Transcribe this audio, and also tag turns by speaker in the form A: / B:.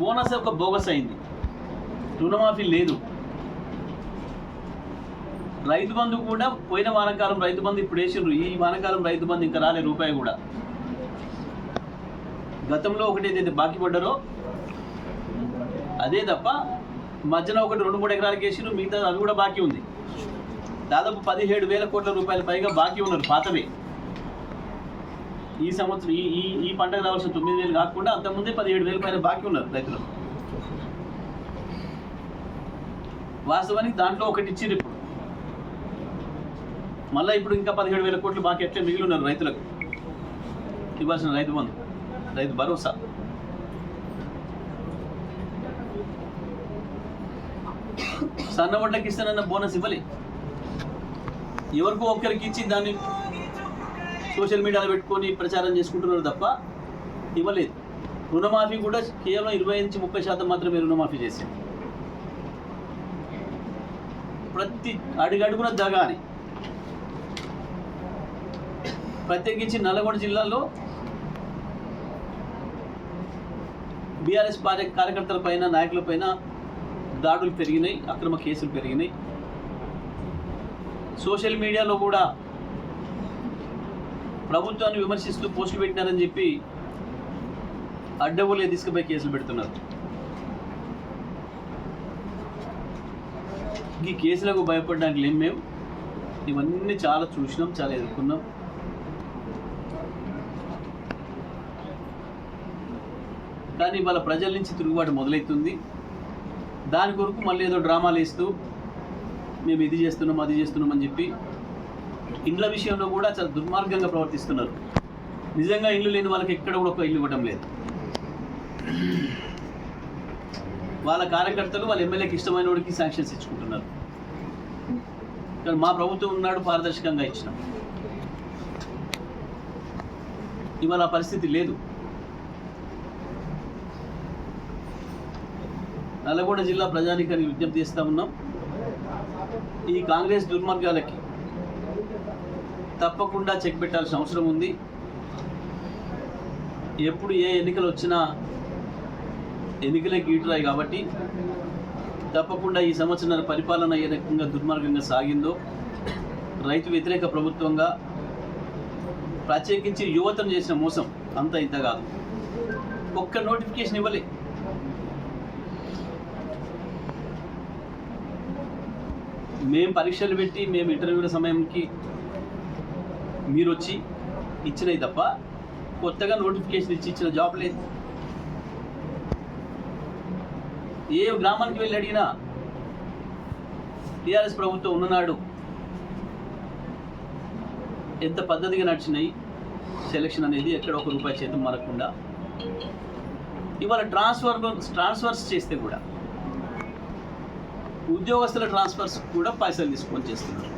A: Bonus ఒక bogus అయింది. రుణమాఫీ లేదు. రైతు బంధు కూడా పోయిన వానకాలం రైతు బంధు ఇప్పుడు వేసిండ్రు. ఈ వానకాలం రైతు బంధు ఇంకా రాలే రూపాయి కూడా. గతంలో ఒకటి ఏదైతే బాకీ పడ్డారో అదే తప్ప మధ్యన ఒకటి రెండు మూడు ఎకరాలకు వేసిండ్రు. మిగతా అది కూడా బాకీ ఉంది. దాదాపు పదిహేడు వేల కోట్ల రూపాయల పైగా బాకీ ఉన్నారు పాతవే. ఈ సంవత్సరం ఈ ఈ ఈ పంటకు రావాల్సిన తొమ్మిది వేలు కాకుండా అంతకుముందే పదిహేడు వేలు పైన బాకీ ఉన్నారు రైతులు. వాస్తవానికి దాంట్లో ఒకటి ఇచ్చింది ఇప్పుడు. మళ్ళీ ఇప్పుడు ఇంకా పదిహేడు వేల కోట్లు బాకీ ఎట్లే మిగిలి ఉన్నారు రైతులకు. ఇవ్వాల్సిన రైతు బంధు రైతు భరోసా. సన్న సన్నబడ్డకి ఇస్తానన్న బోనస్ ఇవ్వలే. ఎవరికో ఒక్కరికి ఇచ్చి దాన్ని సోషల్ మీడియాలో పెట్టుకొని ప్రచారం చేసుకుంటున్నారు తప్ప ఇవ్వలేదు. రుణమాఫీ కూడా కేవలం ఇరవై నుంచి ముప్పై శాతం మాత్రమే రుణమాఫీ చేసింది. ప్రతి అడుగడుగున దగాని. ప్రత్యేకించి నల్గొండ జిల్లాలో బీఆర్ఎస్ పార్టీ కార్యకర్తల పైన నాయకుల పైన దాడులు పెరిగినాయి అక్రమ కేసులు పెరిగినాయి. సోషల్ మీడియాలో కూడా ప్రభుత్వాన్ని విమర్శిస్తూ పోస్టులు పెట్టినారని చెప్పి అడ్డవులే తీసుకుపోయి కేసులు పెడుతున్నారు. ఈ కేసులకు భయపడడానికి లేం మేము ఇవన్నీ చాలా చూసినాం చాలా ఎదుర్కొన్నాం. కానీ వాళ్ళ ప్రజల నుంచి తిరుగుబాటు మొదలవుతుంది దాని కొరకు మళ్ళీ ఏదో డ్రామాలు వేస్తూ మేము ఇది చేస్తున్నాం అది చేస్తున్నాం అని చెప్పి ఇండ్ల విషయంలో కూడా చాలా దుర్మార్గంగా ప్రవర్తిస్తున్నారు. నిజంగా ఇల్లు లేని వాళ్ళకి ఎక్కడ కూడా ఒక ఇల్లు ఇవ్వడం లేదు. వాళ్ళ కార్యకర్తలు వాళ్ళ ఎమ్మెల్యేకి ఇష్టమైన వాడికి శాంక్షన్స్ ఇచ్చుకుంటున్నారు. కానీ మా ప్రభుత్వం ఉన్నాడు పారదర్శకంగా ఇచ్చినాం. ఇవాళ పరిస్థితి లేదు. నల్లగొండ జిల్లా ప్రజానికానికి విజ్ఞప్తి చేస్తా ఉన్నాం. ఈ కాంగ్రెస్ దుర్మార్గాలకి తప్పకుండా చెక్ పెట్టాల్సిన అవసరం ఉంది. ఎప్పుడు ఏ ఎన్నికలు వచ్చినా ఎన్నికలే గీటురాయి కాబట్టి తప్పకుండా ఈ సంవత్సరాల పరిపాలన ఏ రకంగా దుర్మార్గంగా సాగిందో రైతు వ్యతిరేక ప్రభుత్వంగా ప్రత్యేకించి యువతను చేసిన మోసం అంత ఇంత కాదు. ఒక్క నోటిఫికేషన్ ఇవ్వలే. మేము పరీక్షలు పెట్టి మేము ఇంటర్వ్యూల సమయంకి మీరు వచ్చి ఇచ్చినవి తప్ప కొత్తగా నోటిఫికేషన్ ఇచ్చి ఇచ్చిన జాబ్ లేదు. ఏ గ్రామానికి వెళ్ళి అడిగినా టీఆర్ఎస్ ప్రభుత్వం ఉన్ననాడు ఎంత పద్ధతిగా నడిచినాయి సెలక్షన్ అనేది ఎక్కడ ఒక రూపాయి చేతం మరకుండా ఇవాళ ట్రాన్స్ఫర్ ట్రాన్స్ఫర్స్ చేస్తే కూడా ఉద్యోగస్తుల ట్రాన్స్ఫర్స్ కూడా పైసలు తీసుకొని చేస్తున్నారు.